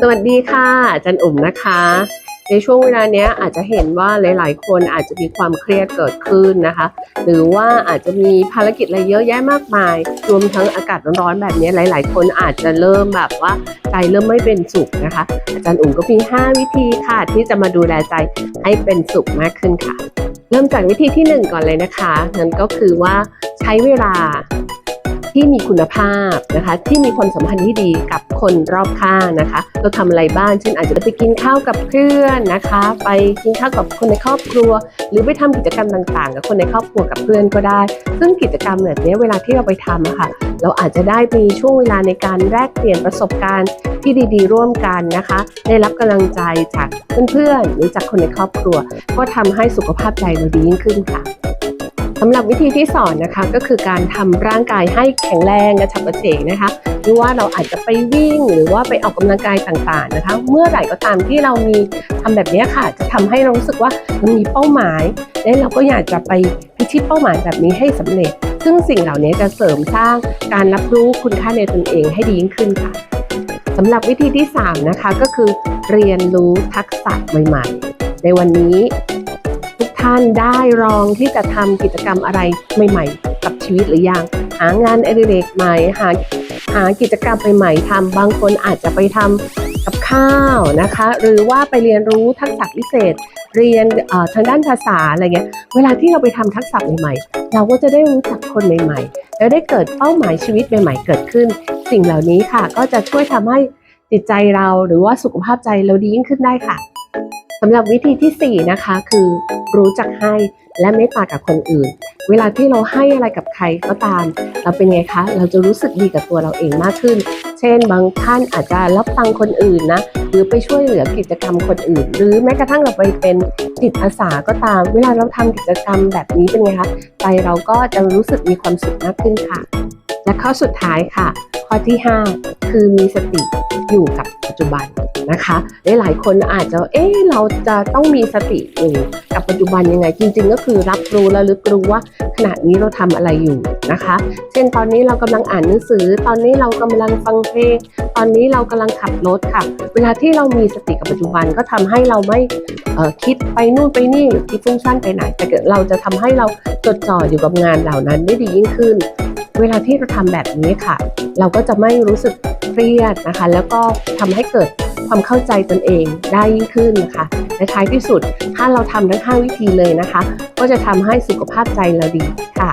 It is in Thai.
สวัสดีค่ะอาจารย์อุ่มนะคะ ในช่วงเวลาเนี้ยอาจจะเห็นว่าหลาย ๆ คนอาจจะมีความเครียดเกิดขึ้นนะคะ หรือว่าอาจจะมีภารกิจอะไรเยอะแยะมากมาย รวมทั้งอากาศร้อนๆแบบนี้หลาย ๆ คนอาจจะเริ่มแบบว่าใจเริ่มไม่เป็นสุขนะคะ อาจารย์อุ่มก็มี 5 วิธีค่ะ ที่จะมาดูแลใจให้เป็นสุขมากขึ้นค่ะ เริ่มจากวิธีที่ 1 ก่อนเลยนะคะนั่นก็คือว่าใช้เวลา ที่มีคุณภาพนะคะ ที่มีความสัมพันธ์ที่ดีกับคนรอบข้างนะคะ เราทำอะไรบ้างเช่นอาจจะไปกินข้าวกับเพื่อนนะคะ ไปกินข้าวกับคนในครอบครัว หรือไปทำกิจกรรมต่างๆ กับคนในครอบครัวกับเพื่อนก็ได้ ซึ่งกิจกรรมแบบนี้เวลาที่เราไปทำอะค่ะเราอาจจะได้มีช่วงเวลาในการแลกเปลี่ยนประสบการณ์ที่ดีๆ ร่วมกันนะคะ ได้รับกำลังใจจากเพื่อนๆหรือจากคนในครอบครัว ก็ทำให้สุขภาพใจเราดียิ่งขึ้นค่ะำหรับวิธีที่สอนนะคะก็คือการทำร่างกายให้แข็งแรงกระฉับกระเฉงนะคะหรือว่าเราอาจจะไปวิ่งหรือว่าไปออกกำลังกายต่างๆนะคะ เมื่อไหร่ก็ตามที่เรามีทำแบบนี้ค่ะ จะทำให้เรารู้สึกว่าเรามีเป้าหมาย และเราก็อยากจะไปพิชิตเป้าหมายแบบนี้ให้สำเร็จ ซึ่งสิ่งเหล่านี้จะเสริมสร้างการรับรู้คุณค่าในตนเองให้ดียิ่งขึ้นค่ะสำหรับวิธีที่สามนะคะก็คือ เรียนรู้ทักษะใหม่ ๆ ในวันนี้ ท่านได้ลองที่จะทำกิจกรรมอะไรใหม่ๆ กับชีวิตหรือยัง หางานอดิเรกใหม่หาหากิจกรรมใหม่ๆทำบางคนอาจจะไปทำกับข้าวนะคะ หรือว่าไปเรียนรู้ทักษะพิเศษ เรียนทางด้านภาษาอะไรเงี้ยเวลาที่เราไปทำทักษะใหม่ๆ เราก็จะได้รู้จักคนใหม่ ๆ แล้วได้เกิดเป้าหมายชีวิตใหม่ ๆ เกิดขึ้น สิ่งเหล่านี้ค่ะ ก็จะช่วยทำให้จิตใจเราหรือว่าสุขภาพใจเราดียิ่งขึ้นได้ค่ะำหรับวิธีที่ 4 นะคะ คือรู้จักให้และเมตตากับคนอื่น เวลาที่เราให้อะไรกับใครก็ตาม เราเป็นไงคะ เราจะรู้สึกดีกับตัวเราเองมากขึ้น เช่น บางท่านอาจจะรับฟังคนอื่นนะ หรือไปช่วยเหลือกิจกรรมคนอื่น หรือแม้กระทั่งเราไปเป็นจิตอาสาก็ตาม เวลาเราทำกิจกรรมแบบนี้เป็นไงคะ ใจเราก็จะรู้สึกมีความสุขมากขึ้นค่ะ และข้อสุดท้ายค่ะ ข้อที่ 5 คือมีสติอยู่กับปัจจุบัน นะคะหลายๆคนอาจจะเอ๊ะเราจะต้องมีสติอยู่กับปัจจุบันยังไง จริง ๆ ก็คือรับรู้และลึกรู้ว่าขณะนี้เราทำอะไรอยู่นะคะ เช่นตอนนี้เรากำลังอ่านหนังสือ ตอนนี้เรากำลังฟังเพลงตอนนี้เรากำลังขับรถค่ะ เวลาที่เรามีสติกับปัจจุบันก็ทำให้เราไม่คิดไปนู่นไปนี่หรือคิดฟุ้งซ่านไปไหนแต่เกิดเราจะทำให้เราจดจ่ออยู่กับงานเหล่านั้นได้ดียิ่งขึ้น เวลาที่เราทำแบบนี้ค่ะ เราก็จะไม่รู้สึกเครียดนะคะ แล้วก็ทำให้เกิด ความเข้าใจตนเองได้ยิ่งขึ้นนะคะและท้ายที่สุดถ้าเราทำทั้ง 5 วิธีเลยนะคะ ก็จะทำให้สุขภาพใจเราดีค่ะ